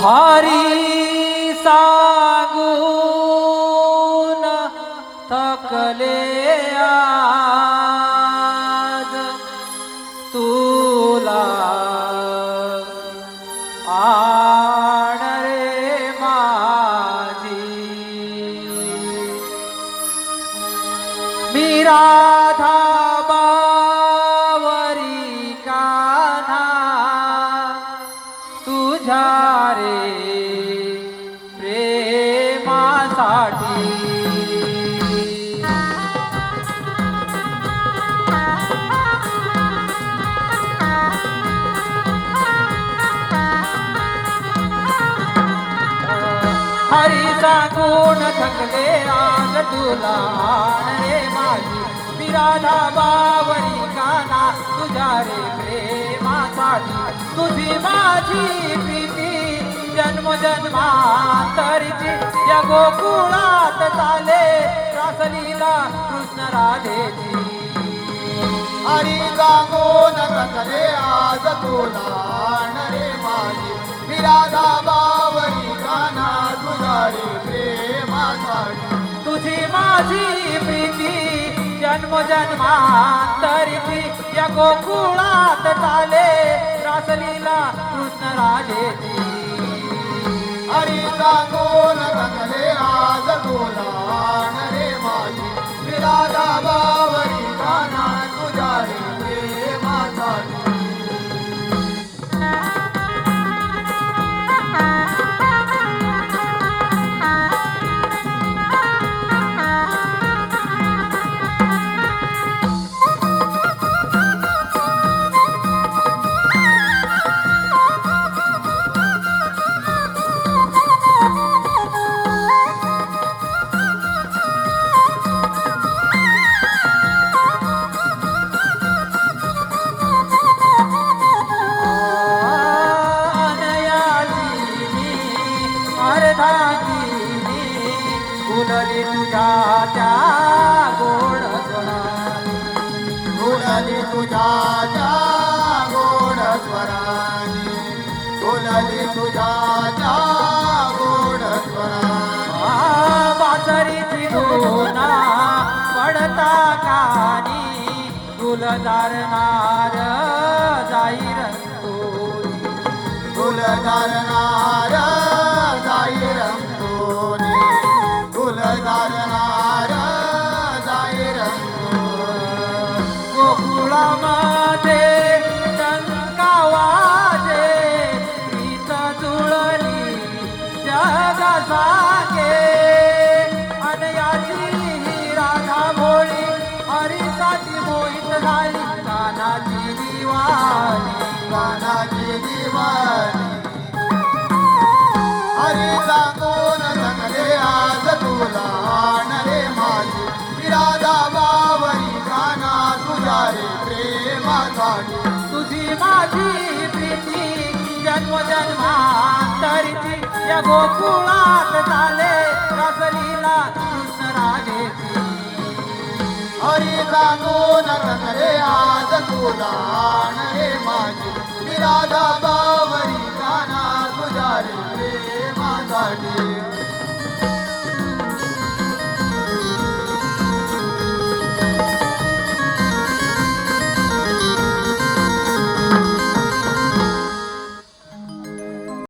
हरी सांगून थकले आज तुला आण रे माझी. मी राधा बावरी कान्हा तुझ्या रे प्रेमासाठी. हरीचा कोण थकले आज तुला रे माझी विराधा बावरी काना तुझ्या रे प्रेमासाठी. तुझी माझी प्रीती जन्म जन्मांतरीची या गोकुळात चाले रासलीला कृष्ण राधेची. हरी सांगून थकले आज तुला रे माझी. मी राधा बावरी काना तुझा रे प्रेमासाठी तुझी माझी प्रीती जन्म जन्मांतरीची या गोकुळात चाले रासलीला कृष्ण राधेची. आज फुलली तुझ्या त्या गोड स्वरात. फुलली तुझ्या त्या गोड स्वराने. फुलली तुझ्या त्या गोड स्वराने. आ, बासरीची पडता कानी. नार जाई रंगोली. नार पाठी तुझी माझी प्रीती जन्मजन्मांतरीची. या गोकुळात झाले रसलीला कृष्ण राधेची हरी जाणून रे आज तुला रे माझी. विराधा बावरी गाणा तुझा रे माझा